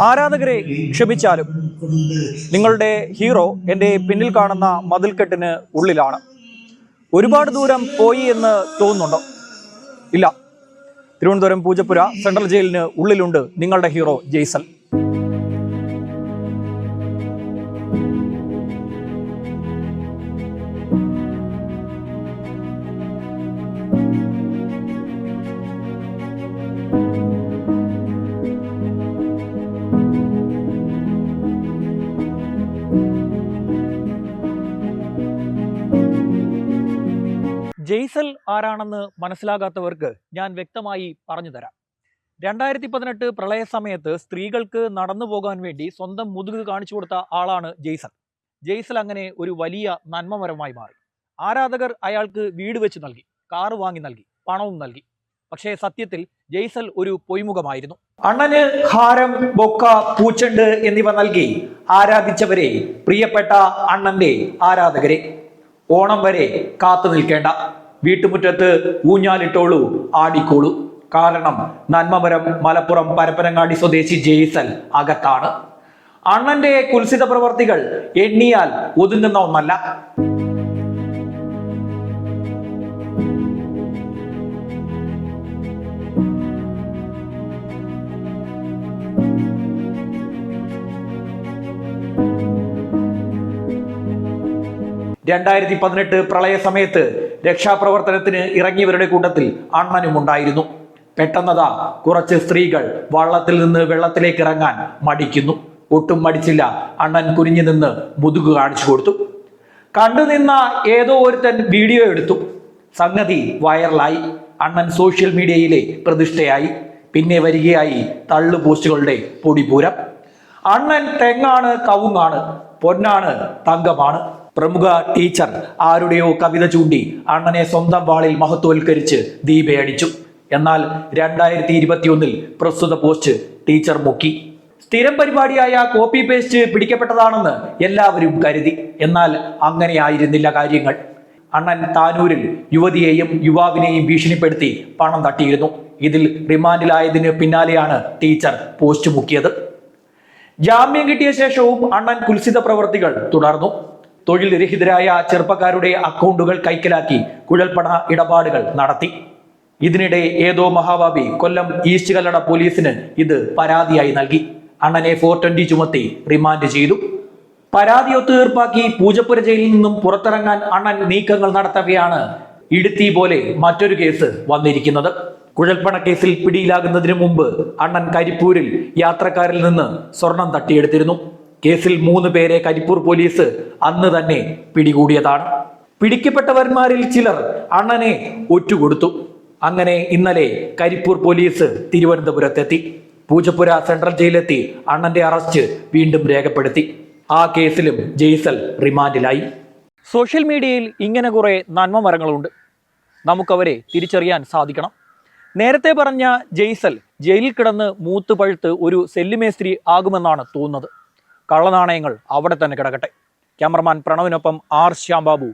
ആരാധകരെ ക്ഷമിച്ചാലും നിങ്ങളുടെ ഹീറോ എന്റെ പിന്നിൽ കാണുന്ന മതിൽക്കെട്ടിന് ഉള്ളിലാണ്. ഒരുപാട് ദൂരം പോയി എന്ന് തോന്നുന്നുണ്ടോ? ഇല്ല. തിരുവനന്തപുരം പൂജപ്പുര സെൻട്രൽ ജയിലിന് ഉള്ളിലുണ്ട് നിങ്ങളുടെ ഹീറോ ജെയ്സൽ ജെയ്സൽ ആരാണെന്ന് മനസ്സിലാകാത്തവർക്ക് ഞാൻ വ്യക്തമായി പറഞ്ഞു തരാം രണ്ടായിരത്തി പതിനെട്ട് പ്രളയ സമയത്ത് സ്ത്രീകൾക്ക് നടന്നു പോകാൻ വേണ്ടി സ്വന്തം മുതുക് കാണിച്ചു കൊടുത്ത ആളാണ് ജെയ്സൽ. ജെയ്സൽ അങ്ങനെ ഒരു വലിയ നന്മമരമായി മാറി. ആരാധകർ അയാൾക്ക് വീട് വെച്ച് നൽകി കാറ് വാങ്ങി നൽകി പണവും നൽകി. പക്ഷേ സത്യത്തിൽ ജെയ്സൽ ഒരു പൊയ്മുഖമായിരുന്നു. അണ്ണന് ഹാരം ബൊക്ക പൂച്ചെണ്ട് എന്നിവ നൽകി ആരാധിച്ചവരെ പ്രിയപ്പെട്ട അണ്ണന്റെ ആരാധകരെ. ഓണം വരെ കാത്തു നിൽക്കേണ്ട. വീട്ടുമുറ്റത്ത് ഊഞ്ഞാലിട്ടോളൂ ആടിക്കോളൂ. കാരണം നന്മമരം മലപ്പുറം പരപ്പനങ്ങാടി സ്വദേശി ജെയ്സൽ അകത്താണ്. അണ്ണന്റെ കുൽസിത പ്രവർത്തികൾ എണ്ണിയാൽ ഒതുങ്ങുന്ന ഒന്നല്ല രണ്ടായിരത്തി പതിനെട്ട് പ്രളയ സമയത്ത് രക്ഷാപ്രവർത്തനത്തിന് ഇറങ്ങിയവരുടെ കൂട്ടത്തിൽ അണ്ണനും ഉണ്ടായിരുന്നു പെട്ടെന്നതാ കുറച്ച് സ്ത്രീകൾ വള്ളത്തിൽ നിന്ന് വെള്ളത്തിലേക്ക് ഇറങ്ങാൻ മടിക്കുന്നു. ഒട്ടും മടിച്ചില്ല. അണ്ണൻ കുനിഞ്ഞു നിന്ന് മുതുകു കാണിച്ചു കൊടുത്തു. കണ്ടു നിന്ന ഏതോ ഒരുത്തൻ വീഡിയോ എടുത്തു. സംഗതി വൈറലായി. അണ്ണൻ സോഷ്യൽ മീഡിയയിലെ പ്രതിഷ്ഠയായി. പിന്നെ വരികയായി തള്ളു പോസ്റ്റുകളുടെ പൊടിപൂരം. അണ്ണൻ തെങ്ങാണ് കവുങ്ങാണ് പൊന്നാണ് തങ്കമാണ്. പ്രമുഖ ടീച്ചർ ആരുടെയോ കവിത ചൂണ്ടി അണ്ണനെ സ്വന്തം വാളിൽ മഹത്വവൽക്കരിച്ച് ദീപയടിച്ചു എന്നാൽ രണ്ടായിരത്തി ഇരുപത്തിയൊന്നിൽ പ്രസ്തുത പോസ്റ്റ് ടീച്ചർ മുക്കി. സ്ഥിരം പരിപാടിയായ കോപ്പി പേസ്റ്റ് പിടിക്കപ്പെട്ടതാണെന്ന് എല്ലാവരും കരുതി. എന്നാൽ അങ്ങനെയായിരുന്നില്ല കാര്യങ്ങൾ. അണ്ണൻ താനൂരിൽ യുവതിയെയും യുവാവിനെയും ഭീഷണിപ്പെടുത്തി പണം തട്ടിയിരുന്നു. ഇതിൽ റിമാൻഡിലായതിന് പിന്നാലെയാണ് ടീച്ചർ പോസ്റ്റ് മുക്കിയത്. ജാമ്യം കിട്ടിയ ശേഷവും അണ്ണൻ കുൽസിത പ്രവർത്തികൾ തുടർന്നു. തൊഴിൽ രഹിതരായ ചെറുപ്പക്കാരുടെ അക്കൗണ്ടുകൾ കൈക്കലാക്കി കുഴൽപ്പണ ഇടപാടുകൾ നടത്തി. ഇതിനിടെ ഏതോ മഹാബാബി കൊല്ലം ഈസ്റ്റ് കല്ലട പോലീസിന് ഇത് പരാതിയായി നൽകി. അണ്ണനെ ഫോർ ട്വന്റി ചുമത്തി റിമാൻഡ് ചെയ്തു. പരാതി ഒത്തുതീർപ്പാക്കി പൂജപ്പുര ജയിലിൽ നിന്നും പുറത്തിറങ്ങാൻ അണ്ണൻ നീക്കങ്ങൾ നടത്തവെയാണ് ഇടുത്തി പോലെ മറ്റൊരു കേസ് വന്നിരിക്കുന്നത്. കുഴൽപ്പണ കേസിൽ പിടിയിലാകുന്നതിന് മുമ്പ് അണ്ണൻ കരിപ്പൂരിൽ യാത്രക്കാരിൽ നിന്ന് സ്വർണം തട്ടിയെടുത്തിരുന്നു. കേസിൽ മൂന്ന് പേരെ കരിപ്പൂർ പോലീസ് അന്ന് തന്നെ പിടികൂടിയതാണ്. പിടിക്കപ്പെട്ടവന്മാരിൽ ചിലർ അണ്ണനെ ഒറ്റുകൊടുത്തു. അങ്ങനെ ഇന്നലെ കരിപ്പൂർ പോലീസ് തിരുവനന്തപുരത്തെത്തി. പൂജപ്പുര സെൻട്രൽ ജയിലെത്തി അണ്ണന്റെ അറസ്റ്റ് വീണ്ടും രേഖപ്പെടുത്തി. ആ കേസിലും ജെയ്സൽ റിമാൻഡിലായി. സോഷ്യൽ മീഡിയയിൽ ഇങ്ങനെ കുറെ നന്മ മരങ്ങളുണ്ട് നമുക്കവരെ തിരിച്ചറിയാൻ സാധിക്കണം. നേരത്തെ പറഞ്ഞ ജെയ്സൽ ജയിലിൽ കിടന്ന് മൂത്ത് പഴുത്ത് ഒരു സെല്ലുമേസ്ത്രി ആകുമെന്നാണ് തോന്നുന്നത്. കള്ളനാണയങ്ങൾ അവിടെ തന്നെ കിടക്കട്ടെ. Cameraman പ്രണവിനൊപ്പം R Shyam Babu